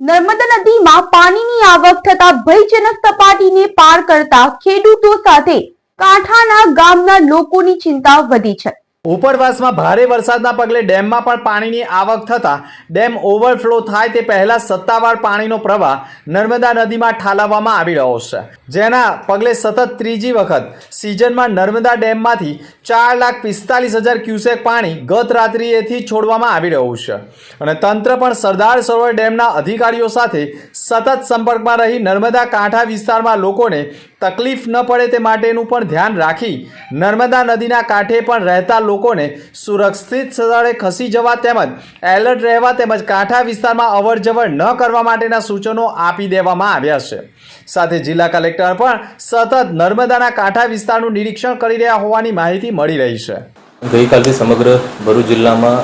નર્મદા નદીમાં પાણીની આવક થતા ભયજનક સપાટીને પાર કરતા ખેડૂતો સાથે કાંઠાના ગામના લોકોની ચિંતા વધી છે. ઉપરવાસમાં ભારે વરસાદના પગલે ડેમમાં પણ પાણીની આવક થતાં ડેમ ઓવરફ્લો થાય તે પહેલાં સત્તાવાર પાણીનો પ્રવાહ નર્મદા નદીમાં ઠાલવવામાં આવી રહ્યો છે. જેના પગલે સતત ત્રીજી વખત સિઝનમાં નર્મદા ડેમમાંથી ચાર લાખ પિસ્તાલીસ હજાર ક્યુસેક પાણી ગત રાત્રિએથી છોડવામાં આવી રહ્યું છે. અને તંત્ર પણ સરદાર સરોવર ડેમના અધિકારીઓ સાથે સતત સંપર્કમાં રહી નર્મદા કાંઠા વિસ્તારમાં લોકોને તકલીફ ન પડે તે માટેનું પણ ધ્યાન રાખી નર્મદા નદીના કાંઠે પણ રહેતા લોકોને સુરક્ષિત સ્થળે ખસી જવા તેમજ એલર્ટ રહેવા તેમજ કાંઠા વિસ્તારમાં અવરજવર ન કરવા માટેના સૂચનો આપી દેવામાં આવ્યા છે. સાથે જિલ્લા કલેક્ટર પણ સતત નર્મદાના કાંઠા વિસ્તારનું નિરીક્ષણ કરી રહ્યા હોવાની માહિતી મળી રહી છે. ગઈકાલથી સમગ્ર ભરૂચ જિલ્લામાં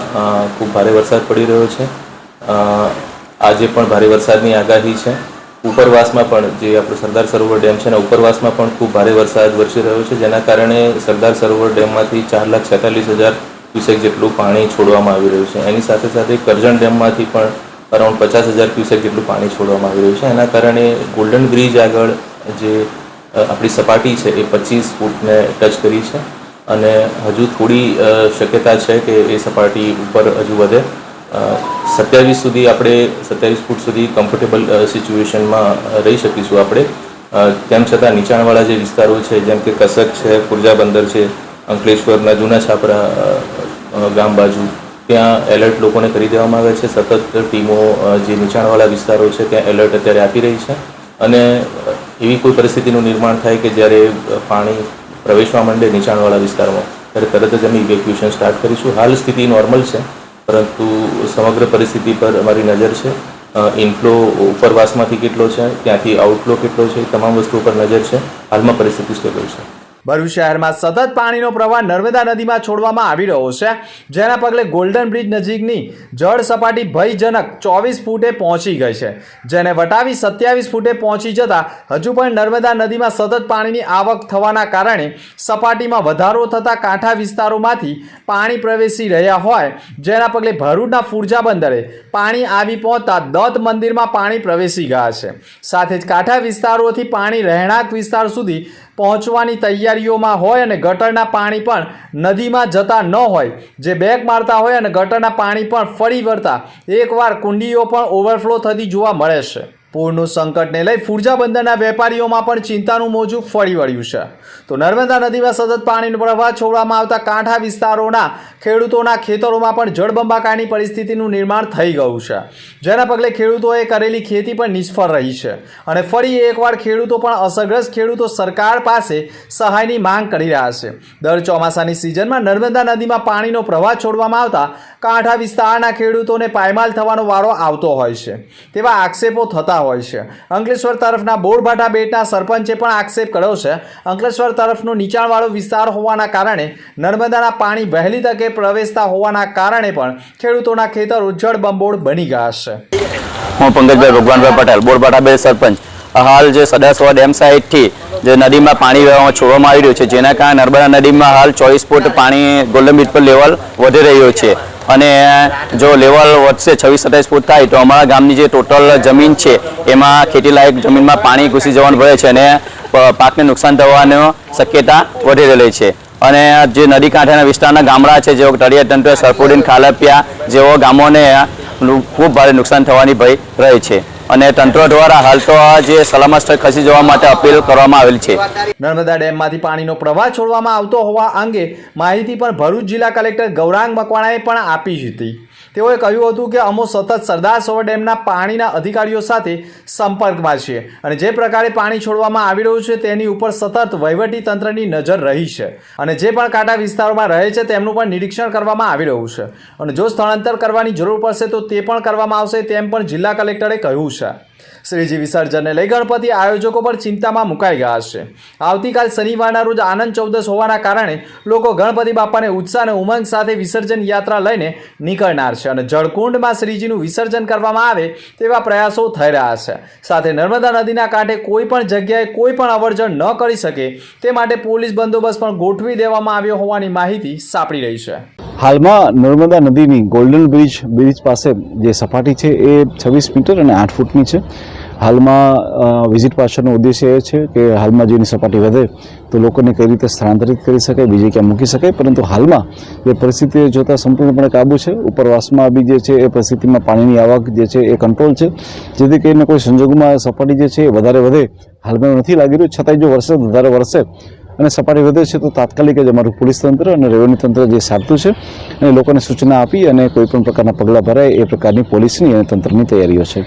ખૂબ ભારે વરસાદ પડી રહ્યો છે. આજે પણ ભારે વરસાદની આગાહી છે. ઉપરવાસમાં પણ જે આપણો સરદાર સરોવર ડેમ છે ને ઉપરવાસમાં પણ ખૂબ ભારે વરસાદ વરસી રહ્યો છે. જેના કારણે સરદાર સરોવર ડેમમાંથી ચાર લાખ છેતાલીસ હજાર ક્યુસેક જેટલું પાણી છોડવામાં આવી રહ્યું છે. એની સાથે સાથે કરજણ ડેમમાંથી પણ અરાઉન્ડ પચાસ હજાર ક્યુસેક જેટલું પાણી છોડવામાં આવી રહ્યું છે. એના કારણે ગોલ્ડન બ્રિજ આગળ જે આપણી સપાટી છે એ પચીસ ફૂટને ટચ કરી છે. અને હજુ થોડી શક્યતા છે કે એ સપાટી ઉપર હજુ વધે. સત્યાવીસ સુધી આપણે, સત્યાવીસ ફૂટ સુધી કમ્ફર્ટેબલ સિચ્યુએશનમાં રહી શકીશું આપણે. તેમ છતાં નીચાણવાળા જે વિસ્તારો છે, જેમ કે કસક છે ખુર્જા બંદર છે, અંકલેશ્વરના જૂના છાપરા ગામ બાજુ, ત્યાં એલર્ટ લોકોને કરી દેવામાં આવે છે. સતત ટીમો જે નીચાણવાળા વિસ્તારો છે, ત્યાં એલર્ટ અત્યારે આપી રહી છે. અને એવી કોઈ પરિસ્થિતિનું નિર્માણ થાય કે જ્યારે પાણી પ્રવેશવા માંડે નીચાણવાળા વિસ્તારમાં, ત્યારે તરત જ અમે ઇવેક્યુએશન સ્ટાર્ટ કરીશું. હાલ સ્થિતિ નોર્મલ છે. પરંતુ સમગ્ર પરિસ્થિતિ પર અમારી નજર છે. ઇનફ્લો ઉપરવાસમાંથી કેટલો છે, ત્યાંથી આઉટફ્લો કેટલો છે તમામ વસ્તુ પર નજર છે. હાલમાં પરિસ્થિતિ સ્ટેબલ છે. ભરૂચ શહેરમાં સતત પાણીનો પ્રવાહ નર્મદા નદીમાં છોડવામાં આવી રહ્યો છે, જેના પગલે ગોલ્ડન બ્રિજ નજીકની જળ સપાટી ભયજનક ચોવીસ ફૂટે પહોંચી ગઈ છે, જેને વટાવી સત્યાવીસ ફૂટે પહોંચી જતા હજુ પણ નર્મદા નદીમાં સતત પાણીની આવક થવાના કારણે સપાટીમાં વધારો થતા કાંઠા વિસ્તારોમાંથી પાણી પ્રવેશી રહ્યા હોય, જેના પગલે ભરૂચના ફુરજા બંદરે પાણી આવી પહોંચતા દત્ત મંદિરમાં પાણી પ્રવેશી ગયા છે. સાથે જ કાંઠા વિસ્તારોથી પાણી રહેણાંક વિસ્તાર સુધી પહોંચવાની તૈયારીઓમાં હોય અને ગટરના પાણી પણ નદીમાં જતા ન હોય. જે બેક મારતા હોય અને ગટરના પાણી પણ ફરી વળતા. એકવાર કુંડીઓ પણ ઓવરફ્લો થતી જોવા મળે છે. પૂરનું સંકટને લઈ ફુરજા બંદરના વેપારીઓમાં પણ ચિંતાનું મોજું ફરી વળ્યું છે. તો નર્મદા નદીમાં સતત પાણીનો પ્રવાહ છોડવામાં આવતા કાંઠા વિસ્તારોના ખેડૂતોના ખેતરોમાં પણ જળબંબાકારની પરિસ્થિતિનું નિર્માણ થઈ ગયું છે. જેના પગલે ખેડૂતોએ કરેલી ખેતી પણ નિષ્ફળ રહી છે અને ફરી એકવાર ખેડૂતો પણ અસરગ્રસ્ત ખેડૂતો સરકાર પાસે સહાયની માંગ કરી રહ્યા છે. દર ચોમાસાની સિઝનમાં નર્મદા નદીમાં પાણીનો પ્રવાહ છોડવામાં આવતા કાંઠા વિસ્તારના ખેડૂતોને પાયમાલ થવાનો વારો આવતો હોય છે. તેવા આક્ષેપો થતા હોય છે. અંકલેશ્વર તરફના બોરભાટા બેટના સરપંચે પણ આક્ષેપ કર્યો છે. અંકલેશ્વર તરફનો નીચાણવાળો વિસ્તાર હોવાના કારણે નર્મદાના પાણી વહેલી તકે પ્રવેશતા હોવાના કારણે પણ ખેડૂતોના ખેતર ઉજ્જળ બંબોળ બની ગયા છે. હું પંકજભાઈ ભગવાનભાઈ પટેલ, બોરભાટા બે સરપંચ. હાલ જે સદાસવા ડેમ સાઇડથી જે નદીમાં પાણી વહેવામાં છોડવામાં આવી રહ્યું છે, જેના કારણે નર્મદા નદીમાં હાલ ચોવીસ ફૂટ પાણી ગોલ્ડન બીચ પર લેવલ વધી રહ્યું છે. અને જો લેવલ વધશે, છવ્વીસ, સત્તાવીસ ફૂટ થાય, તો અમારા ગામની જે ટોટલ જમીન છે, એમાં ખેતીલાયક જમીનમાં પાણી ઘૂસી જવાનું ભરે છે અને પાકને નુકસાન થવાની શક્યતા વધી રહેલી છે. અને જે નદી કાંઠાના વિસ્તારના ગામડા છે જેવો તળિયા તંત્ર સરપુડીન ખાલપિયા જેવો ગામોને ખૂબ ભારે નુકસાન થવાની ભય રહે છે. અને તંત્ર દ્વારા હાલ તો આ જે સલામત સ્થળ ખસી જવા માટે અપીલ કરવામાં આવેલ છે. નર્મદા ડેમમાંથી પાણીનો પ્રવાહ છોડવામાં આવતો હોવા અંગે માહિતી પણ ભરૂચ જિલ્લા કલેક્ટર ગૌરાંગ મકવાણાએ પણ આપી હતી. તેઓએ કહ્યું હતું કે અમો સતત સરદાર સરોવર ડેમના પાણીના અધિકારીઓ સાથે સંપર્કમાં છીએ અને જે પ્રકારે પાણી છોડવામાં આવી રહ્યું છે તેની ઉપર સતત વહીવટી તંત્રની નજર રહી છે અને જે પણ કાંઠા વિસ્તારોમાં રહે છે તેમનું પણ નિરીક્ષણ કરવામાં આવી રહ્યું છે અને જો સ્થળાંતર કરવાની જરૂર પડશે તો તે પણ કરવામાં આવશે તેમ પણ જિલ્લા કલેક્ટરે કહ્યું છે. શ્રીજી વિસર્જનને લઈ ગણપતિ આયોજકો પણ ચિંતામાં મુકાઈ ગયા છે. આવતીકાલ શનિવારના રોજ આનંદ ચૌદસ હોવાના કારણે લોકો ગણપતિ બાપાને ઉત્સાહ અને ઉમંગ સાથે વિસર્જન યાત્રા લઈને નીકળનાર છે. અને જળકુંડમાં શ્રીજીનું વિસર્જન કરવામાં આવે તેવા પ્રયાસો થઈ રહ્યા છે. સાથે નર્મદા નદીના કાંઠે કોઈ પણ જગ્યાએ કોઈ પણ અવરજણ ન કરી શકે તે માટે પોલીસ બંદોબસ્ત પણ ગોઠવી દેવામાં આવ્યો હોવાની માહિતી સાંપડી રહી છે. હાલમાં નર્મદા નદીની ગોલ્ડન બ્રિજ બ્રિજ પાસે જે સપાટી છે એ છવ્વીસ મીટર અને આઠ ફૂટની છે. હાલમાં વિઝિટ પાછળનો ઉદ્દેશ્ય એ છે કે હાલમાં જેની સપાટી વધે, તો લોકોને કઈ રીતે સ્થળાંતરિત કરી શકાય, બીજે ક્યાં મૂકી શકાય? પરંતુ હાલમાં જે પરિસ્થિતિ જોતાં સંપૂર્ણપણે કાબુ છે. ઉપરવાસમાં બી જે છે એ પરિસ્થિતિમાં પાણીની આવક જે છે એ કંટ્રોલ છે. જેથી કરીને કોઈ સંજોગોમાં સપાટી જે છે એ વધારે વધે. હાલમાં નથી લાગી રહ્યું. છતાંય જો વરસાદ વધારે વરસે અને સપાટી વધે છે, તો તાત્કાલિક જ અમારું પોલીસ તંત્ર અને રેવન્યુ તંત્ર જે સારતું છે અને લોકોને સૂચના આપી અને કોઈપણ પ્રકારના પગલાં ભરાય એ પ્રકારની પોલીસની અને તંત્રની તૈયારીઓ છે.